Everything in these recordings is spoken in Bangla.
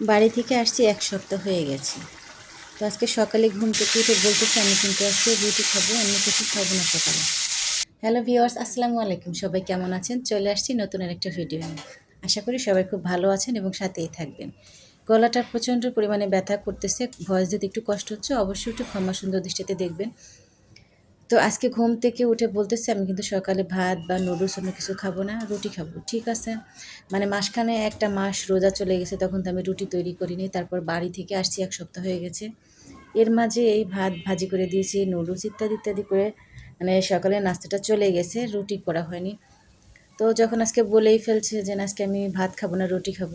বাড়ি থেকে আসছি, এক সপ্তাহ হয়ে গেছে। তো আজকে সকালে ঘুম থেকে উঠে বলতেছি, আমি কিন্তু আজকে রুটি খাব অন্য কিছু খাব না সকালে। হ্যালো ভিওয়ার্স আসসালামু আলাইকুম। সবাই কেমন আছেন? চলে আসছি নতুন আরেকটা ভিডিও আশা করি সবাই খুব ভালো আছেন এবং সাথেই থাকবেন। গলাটা প্রচণ্ড পরিমাণে ব্যথা করতেছে। ভয়েস দিতে একটু কষ্ট হচ্ছে, অবশ্যই একটু ক্ষমা সুন্দর দৃষ্টিতে দেখবেন। তো আজকে ঘুম থেকে উঠে বলতেছে, আমি কিন্তু সকালে ভাত বা নুডলস অন্য কিছু খাব না, রুটি খাব। ঠিক আছে। মানে মাসখানে একটা মাস রোজা চলে গেছে, তখন তো আমি রুটি তৈরি করিনি। তারপর বাড়ি থেকে আসছি, এক সপ্তাহ হয়ে গেছে। এর মাঝে এই ভাত ভাজি করে দিয়েছি, নুডলস ইত্যাদি ইত্যাদি করে। মানে সকালে নাস্তাটা চলে গেছে, রুটি করা হয়নি। তো যখন আজকে বলেই ফেলছে যে আজকে আমি ভাত খাব না, রুটি খাব।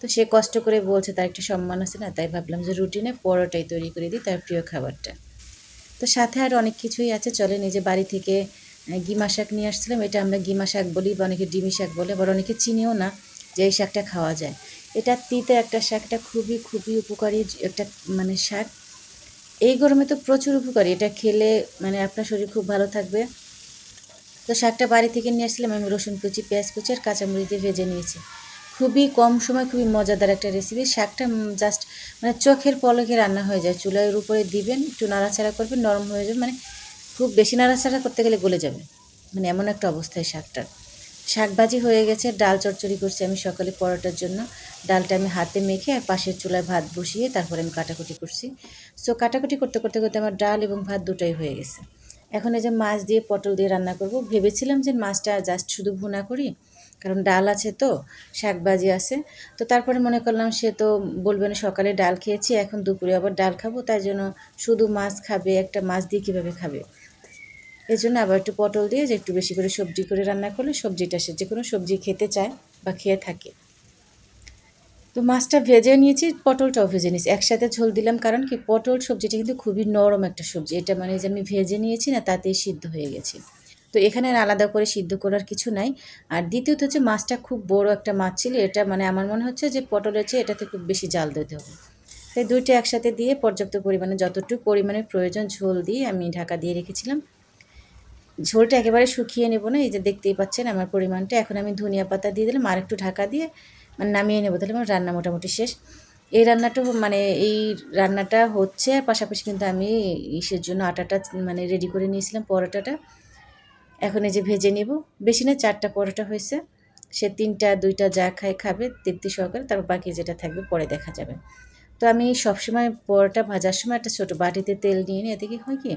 তো সে কষ্ট করে বলছে, তার একটা সম্মান আছে না, তাই ভাবলাম যে রুটি না, পরোটাই তৈরি করে দিই তার প্রিয় খাবারটা। তো সাথে আর অনেক কিছুই আছে। চলে নিজে বাড়ি থেকে গিমা শাক নিয়ে আসছিলাম। এটা আমরা গিমা শাক বলি বা অনেকে ডিমি শাক বলে, আবার অনেকে চিনিও না যে এই শাকটা খাওয়া যায়। এটা তিতে একটা শাকটা খুবই খুবই উপকারী একটা মানে শাক। এই গরমে তো প্রচুর উপকারী। এটা খেলে মানে আপনার শরীর খুব ভালো থাকবে। তো শাকটা বাড়ি থেকে নিয়ে আসলাম আমি রসুন কুচি, পেঁয়াজ কুচি আর কাঁচামরিচ দিয়ে ভেজে নিয়েছি। খুবই কম সময়, খুবই মজাদার একটা রেসিপি শাকটা জাস্ট মানে চোখের পলকে রান্না হয়ে যায়। চুলার উপরে দিবেন, একটু নাড়াচাড়া করবেন, নরম হয়ে যাবে। মানে খুব বেশি নাড়াচাড়া করতে গেলে গলে যাবে। মানে এমন একটা অবস্থায় শাকটার শাক ভাজি হয়ে গেছে, ডাল চচ্চড়ি করছি আমি সকালে পরোটার জন্য। ডালটা আমি হাতে মেখে আর পাশের চুলায় ভাত বসিয়ে তারপরে আমি কাটাকুটি করছি। সো কাটাকুটি করতে করতে করতে আমার ডাল এবং ভাত দুটাই হয়ে গেছে। এখন এই যে মাছ দিয়ে পটল দিয়ে রান্না করব, ভেবেছিলাম যে মাছটা জাস্ট শুধু ভুনা করি, কারণ ডাল আছে তো শাক ভাজি আছে। তো তারপরে মনে করলাম সে তো বলবে না, সকালে ডাল খেয়েছি, এখন দুপুরে আবার ডাল খাব, তাই জন্য শুধু মাছ খাবে, একটা মাছ দিয়ে কীভাবে খাবে? এই জন্য আবার একটু পটল দিয়ে যে একটু বেশি করে সবজি করে রান্না করলে সবজিটা সে যে কোনো সবজি খেতে চায় বা খেয়ে থাকে। তো মাছটা ভেজে নিয়েছি, পটলটাও ভেজে নিয়েছি। একসাথে ঝোল দিলাম কারণ কি, পটল সবজিটা কিন্তু খুবই নরম একটা সবজি। এটা মানে যে আমি ভেজে নিয়েছি না, তাতেই সিদ্ধ হয়ে গেছে। তো এখানে আর আলাদা করে সিদ্ধ করার কিছু নাই। আর দ্বিতীয়ত হচ্ছে মাছটা খুব বড় একটা মাছ ছিল, এটা মানে আমার মনে হচ্ছে যে পটলের চেয়ে এটাতে খুব বেশি জাল দিতে হবে। তাই দুইটা একসাথে দিয়ে পর্যাপ্ত পরিমাণে যতটুকু পরিমাণে প্রয়োজন ঝোল দিয়ে আমি ঢাকা দিয়ে রেখেছিলাম। ঝোলটা একেবারে শুকিয়ে নেব না, এই যে দেখতেই পাচ্ছেন আমার পরিমাণটা। এখন আমি ধনিয়া পাতা দিয়ে দিলাম, আর একটু ঢাকা দিয়ে মানে নামিয়ে নেব, তাহলে আমার রান্না মোটামুটি শেষ। এই রান্নাটা মানে এই রান্নাটা হচ্ছে পাশাপাশি কিন্তু আমি ইসের জন্য আটাটা মানে রেডি করে নিয়েছিলাম পরোটাটা। এখন এই যে ভেজে নেব। বেশি না, চারটা পরোটা হয়েছে। সে তিনটা, দুইটা যা খায় খাবে, তৃপ্তি সহকারে। তারপর বাকি যেটা থাকবে পরে দেখা যাবে। তো আমি সবসময় পরোটা ভাজার সময় একটা ছোটো বাটিতে তেল নিয়ে নিই। এতে কি হয় কি,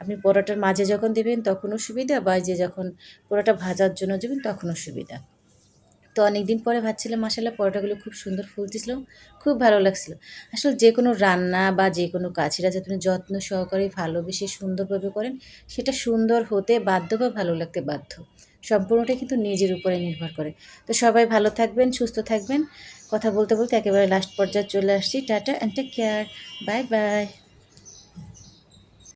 আপনি পরোটার মাঝে যখন দেবেন তখনও সুবিধা বা যে যখন পরোটা ভাজার জন্য দেবেন তখনও সুবিধা তো অনেক দিন পরে ভাবছিলাম মশালা পরোটাগুলো খুব সুন্দর ফুলতেছিল, খুব ভালো লাগছিল। আসলে যে কোনো রান্না বা যে কোনো কাজ, সেটা যাতে যত্ন সহকারে ভালোবেসে সুন্দরভাবে করেন, সেটা সুন্দর হতে বাধ্য বা ভালো লাগতে বাধ্য। সম্পূর্ণটা কিন্তু নিজের উপরে নির্ভর করে। তো সবাই ভালো থাকবেন, সুস্থ থাকবেন। কথা বলতে বলতে একেবারে লাস্ট পর্যায়ে চলে আসছি। Tata and take care bye bye